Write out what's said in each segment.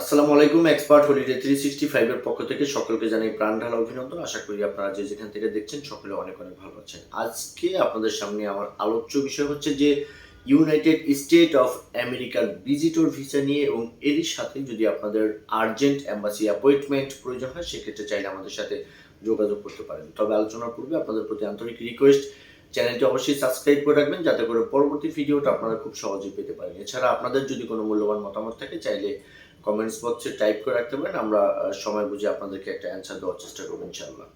আসসালামু আলাইকুম expert holiday three sixty ফাইভের পক্ষ থেকে সকলকে জানাই প্রাণ ঢালা অভিনন্দন। আশা করি আপনারা যে যেখান থেকে দেখছেন সকলে অনেক অনেক ভালো আছেন। আজকে আপনাদের সামনে আমার আলোচ্য বিষয় হচ্ছে যে ইউনাইটেড স্টেট অফ আমেরিকার ভিজিটর ভিসা নিয়ে এবং এরই সাথে যদি আপনাদের আর্জেন্ট অ্যাম্বাসি অ্যাপয়েন্টমেন্ট প্রয়োজন হয়, সেক্ষেত্রে চাইলে আমাদের সাথে যোগাযোগ করতে পারেন। তবে আলোচনার পূর্বে আপনাদের প্রতি আন্তরিক রিকোয়েস্ট চ্যানেলটি অবশ্যই সাবস্ক্রাইব করে রাখবেন, যাতে করে পরবর্তী ভিডিওটা আপনারা খুব সহজেই পেতে পারেন। এছাড়া আপনাদের যদি কোনো মূল্যবান মতামত থাকে, চাইলে কমেন্টস বক্সে টাইপ করে রাখতে পারেন, আমরা সময় বুঝে আপনাদেরকে একটা অ্যান্সার দেওয়ার চেষ্টা করব, ইনশাআল্লাহ।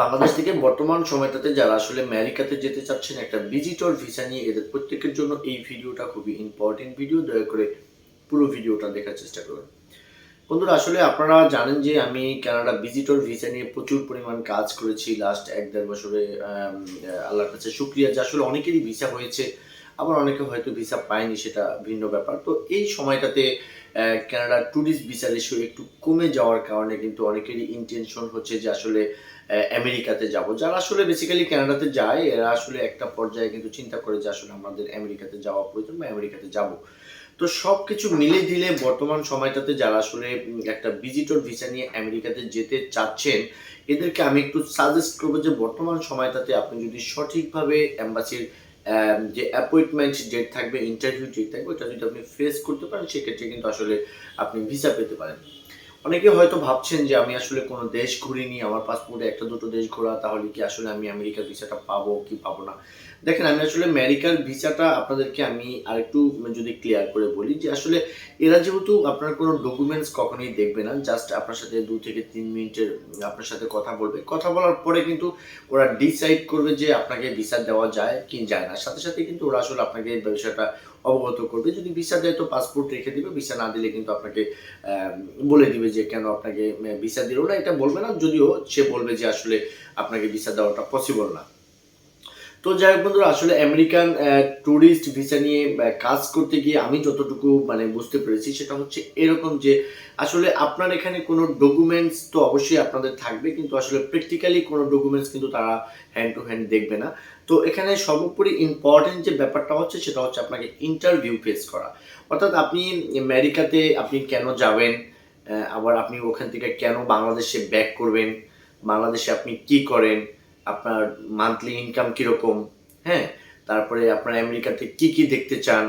বাংলাদেশ থেকে বর্তমান সময়টাতে যারা আসলে আমেরিকাতে যেতে চাচ্ছেন, একটা ভিজিটর ভিসা নিয়ে এদের প্রত্যেকের জন্য এই ভিডিওটা খুবই ইম্পর্টেন্ট ভিডিও দয়া করে পুরো ভিডিওটা দেখার চেষ্টা করুন। বন্ধুরা, আসলে আপনারা জানেন যে আমি কানাডা ভিজিটর ভিসা নিয়ে প্রচুর পরিমাণ কাজ করেছি লাস্ট এক দেড় বছরে আল্লাহর কাছে শুক্রিয়া যে আসলে অনেকেরই ভিসা হয়েছে। আবার অনেকে হয়তো ভিসা পায়নি, সেটা ভিন্ন ব্যাপার। তো এই সময়টাতে কানাডা ট্যুরিস্ট ভিসা রেশিও একটু কমে যাওয়ার কারণে কিন্তু অনেকেরই ইন্টেনশন হচ্ছে যে আসলে আমেরিকাতে যাব। যারা আসলে বেসিক্যালি কানাডাতে যায়, এরা আসলে একটা পর্যায়ে কিন্তু চিন্তা করে যে আসলে আমাদের আমেরিকাতে যাওয়া প্রয়োজন বা আমেরিকাতে যাব। তো সব কিছু মিলে দিলে বর্তমান সময়টাতে যারা আসলে একটা ভিজিটর ভিসা নিয়ে আমেরিকাতে যেতে চাচ্ছেন, এদেরকে আমি একটু সাজেস্ট করব যে বর্তমান সময়টাতে আপনি যদি সঠিকভাবে অ্যাম্বাসির যে অ্যাপয়েন্টমেন্ট ডেট থাকবে ইন্টারভিউ ডেট থাকবে, ওটা যদি আপনি ফেস করতে পারেন, সেক্ষেত্রে কিন্তু আসলে আপনি ভিসা পেতে পারেন। অনেকে হয়তো ভাবছেন যে আমি আসলে কোনো দেশ ঘুরিনি, আমার পাসপোর্টে একটা দুটো দেশ ঘোরা, তাহলে কি আসলে আমি আমেরিকার ভিসাটা পাবো কি পাবো না? দেখেন, আমি আসলে আমেরিকার ভিসাটা আপনাদেরকে আমি আরেকটু যদি ক্লিয়ার করে বলি যে আসলে এরা যেহেতু আপনার কোনো ডকুমেন্টস কখনোই দেখবে না জাস্ট আপনার সাথে দু থেকে তিন মিনিটের আপনার সাথে কথা বলবে। কথা বলার পরে কিন্তু ওরা ডিসাইড করবে যে আপনাকে ভিসা দেওয়া যায় কি যায় না। সাথে সাথে কিন্তু ওরা আসলে আপনাকে বিষয়টা অবগত করবে। যদি ভিসা দেয় তো পাসপোর্ট রেখে দিবে, ভিসা না দিলে কিন্তু আপনাকে বলে দিবে যে কেন আপনাকে ভিসা দিল না, এটা বলবে না। যদিও সে বলবে যে আসলে আপনাকে ভিসা দেওয়াটা পসিবল না। তো যাই হোক বন্ধুরা, আসলে আমেরিকান ট্যুরিস্ট ভিসা নিয়ে কাজ করতে গিয়ে আমি যতটুকু মানে বুঝতে পেরেছি সেটা হচ্ছে এরকম যে, আসলে আপনার এখানে কোনো ডকুমেন্টস তো অবশ্যই আপনাদের থাকবে, কিন্তু আসলে প্র্যাকটিক্যালি কোনো ডকুমেন্টস কিন্তু তারা হ্যান্ড টু হ্যান্ড দেখবে না। তো এখানে সর্বোপরি ইম্পর্টেন্ট যে ব্যাপারটা হচ্ছে সেটা হচ্ছে আপনাকে ইন্টারভিউ ফেস করা। অর্থাৎ আপনি আমেরিকাতে আপনি কেন যাবেন আবার আপনি ওখান থেকে কেন বাংলাদেশে ব্যাক করবেন, বাংলাদেশে আপনি কি করেন আপনার মান্থলি ইনকাম কীরকম? হ্যাঁ? তারপরে আপনার আমেরিকাতে কি কি দেখতে চান?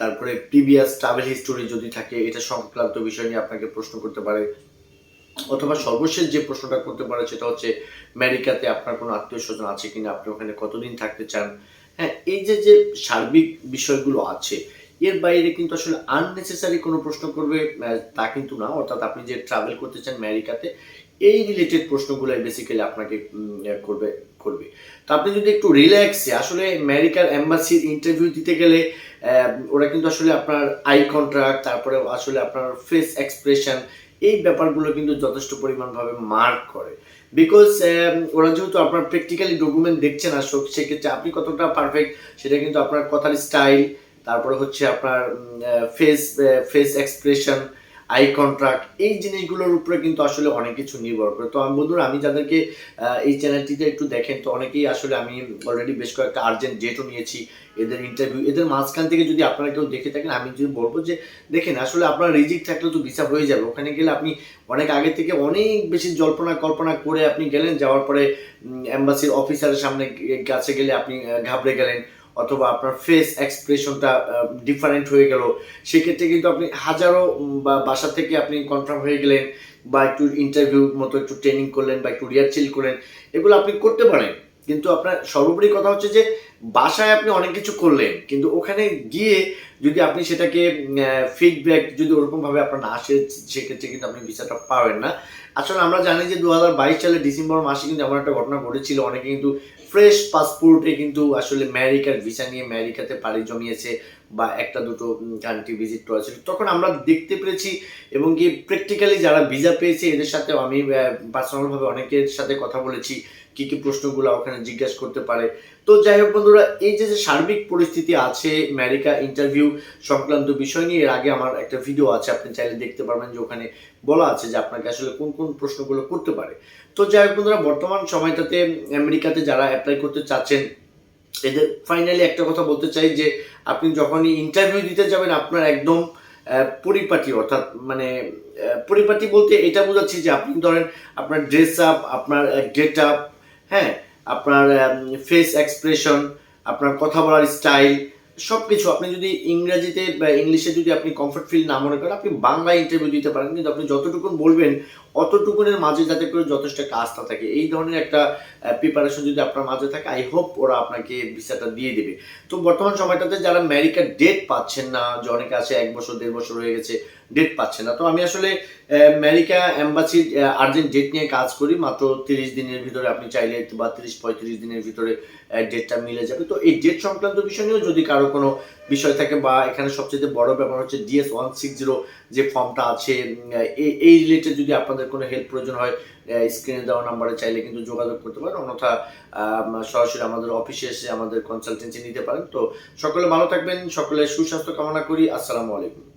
তারপরে প্রিভিয়াস ট্রাভেল হিস্টোরি যদি থাকে, এটা সংক্রান্ত বিষয় নিয়ে আপনাকে প্রশ্ন করতে পারে। অথবা সর্বশেষ যে প্রশ্নটা করতে পারে, সেটা হচ্ছে, আমেরিকাতে আপনার কোনো আত্মীয় স্বজন আছে কিনা? আপনি ওখানে কতদিন থাকতে চান? হ্যাঁ এই যে যে সার্বিক বিষয়গুলো আছে, এর বাইরে কিন্তু আসলে আননেসেসারি কোনো প্রশ্ন করবে তা কিন্তু না। অর্থাৎ আপনি যে ট্রাভেল করতে চান আমেরিকাতে এই রিলেটেড প্রশ্নগুলাই বেসিক্যালি আপনাকে করবে করবে। তো আপনি যদি একটু রিল্যাক্সে আসলে আমেরিকার এম্বাসির ইন্টারভিউ দিতে গেলে ওরা কিন্তু আসলে আপনার আই কন্ট্রাক্ট তারপরে আসলে আপনার ফেস এক্সপ্রেশন এই ব্যাপারগুলো কিন্তু যথেষ্ট পরিমাণভাবে মার্ক করে। বিকজ ওরা যেহেতু আপনার প্র্যাকটিক্যালি ডকুমেন্ট দেখছে না সো সেক্ষেত্রে আপনি কতটা পারফেক্ট সেটা কিন্তু আপনার কথার স্টাইল তারপরে হচ্ছে আপনার face face expression eye contract এই জিনিসগুলোর উপরে কিন্তু আসলে অনেক কিছু নির্ভর করে। তো আমি বন্ধুরা, আমি যাদেরকে এই চ্যানেলটিতে একটু দেখেন, তো অনেকেই আসলে আমি অলরেডি বেশ কয়েকটা আর্জেন্ট ডেটও নিয়েছি, এদের ইন্টারভিউ এদের মাঝখান থেকে যদি আপনারা কেউ দেখে থাকেন, আমি যদি বলব যে, দেখেন, আসলে আপনার রিজিক থাকলে তো ভিসা হয়ে যাবে। ওখানে গেলে আপনি অনেক আগে থেকে অনেক বেশি জল্পনা কল্পনা করে আপনি গেলেন, যাওয়ার পরে এম্বাসির অফিসারের সামনে কাছে গেলে আপনি ঘাবড়ে গেলেন। অথবা আপনার ফেস এক্সপ্রেশনটা ডিফারেন্ট হয়ে গেল, সেক্ষেত্রে কিন্তু আপনি হাজারো বা বাসা থেকে আপনি কনফার্ম হয়ে গেলেন বা একটু ইন্টারভিউ মতো একটু ট্রেনিং করলেন বা একটু রিহার্সেল করলেন, এগুলো আপনি করতে পারেন। কিন্তু আপনার সর্বোপরি কথা হচ্ছে যে, বাসায় আপনি অনেক কিছু করলেন, কিন্তু ওখানে গিয়ে যদি আপনি সেটাকে ফিডব্যাক যদি ওরকমভাবে আপনার না আসে, সেক্ষেত্রে কিন্তু আপনি ভিসাটা পাবেন না। আসলে আমরা জানি যে দু সালে ডিসেম্বর মাসে কিন্তু এমন একটা ঘটনা ঘটেছিল। অনেকে কিন্তু ফ্রেশ পাসপোর্টে কিন্তু আসলে আমেরিকার ভিসা নিয়ে আমেরিকাতে পাড়ি জমিয়েছে বা একটা দুটো কান্ট্রি ভিজিট করেছিল তখন আমরা দেখতে পেরেছি এবং কি প্র্যাকটিক্যালি যারা ভিসা পেয়েছে, এদের সাথেও আমি পার্সোনালভাবে অনেকের সাথে কথা বলেছি। কি কি প্রশ্নগুলো ওখানে জিজ্ঞাসা করতে পারে। তো যাই হোক বন্ধুরা, এই যে যে সার্বিক পরিস্থিতি আছে আমেরিকা ইন্টারভিউ সংক্রান্ত বিষয় নিয়ে, এর আগে আমার একটা ভিডিও আছে, আপনি চাইলে দেখতে পারবেন যে ওখানে বলা আছে যে আপনাকে আসলে কোন কোন প্রশ্নগুলো করতে পারে। তো যাই হোক বন্ধুরা, বর্তমান সময়টাতে আমেরিকাতে যারা অ্যাপ্লাই করতে চাচ্ছেন, এদের ফাইনালি একটা কথা বলতে চাই যে, আপনি যখনই ইন্টারভিউ দিতে যাবেন, আপনার একদম পরিপাটি, অর্থাৎ মানে পরিপাটি বলতে এটা বোঝাচ্ছি যে আপনি ধরেন আপনার ড্রেস আপ আপনার গেট আপ হ্যাঁ আপনার ফেস এক্সপ্রেশন আপনার কথা বলার স্টাইল সব কিছু আপনি যদি ইংরেজিতে বা ইংলিশে যদি আপনি কমফর্ট ফিল না মনে করেন, আপনি বাংলা ইন্টারভিউ দিতে পারেন। কিন্তু আপনি যতটুকুন বলবেন, অতটুকুনের মাঝে যাতে করে যথেষ্ট একটা আস্থা থাকে। এই ধরনের একটা প্রিপারেশন যদি আপনার মাঝে থাকে আই হোপ ওরা আপনাকে ভিসাটা দিয়ে দেবে। তো বর্তমান সময়টাতে যারা আমেরিকার ডেট পাচ্ছেন না, যে অনেকে আছে এক বছর, দেড় বছর হয়ে গেছে ডেট পাচ্ছে না। তো আমি আসলে আমেরিকা এম্বাসির আর্জেন্ট ডেট নিয়ে কাজ করি। মাত্র তিরিশ দিনের ভিতরে আপনি চাইলে বা তিরিশ, পঁয়ত্রিশ দিনের ভিতরে ডেটটা মিলে যাবে। তো এই ডেট সংক্রান্ত বিষয় নিয়েও যদি কারও কোনো বিষয় থাকে বা এখানে সবচেয়ে বড় ব্যাপার হচ্ছে ডিএস ওয়ান সিক্স জিরো যে ফর্মটা আছে এই রিলেটেড যদি আপনাদের কোনো হেল্প প্রয়োজন হয় স্ক্রিনে দেওয়া নাম্বারে চাইলে কিন্তু যোগাযোগ করতে পারেন। অন্যথা সরাসরি আমাদের অফিসে এসে আমাদের কনসালটেন্সি নিতে পারেন। তো সকলে ভালো থাকবেন, সকলে সুস্বাস্থ্য কামনা করি। আসসালামু আলাইকুম।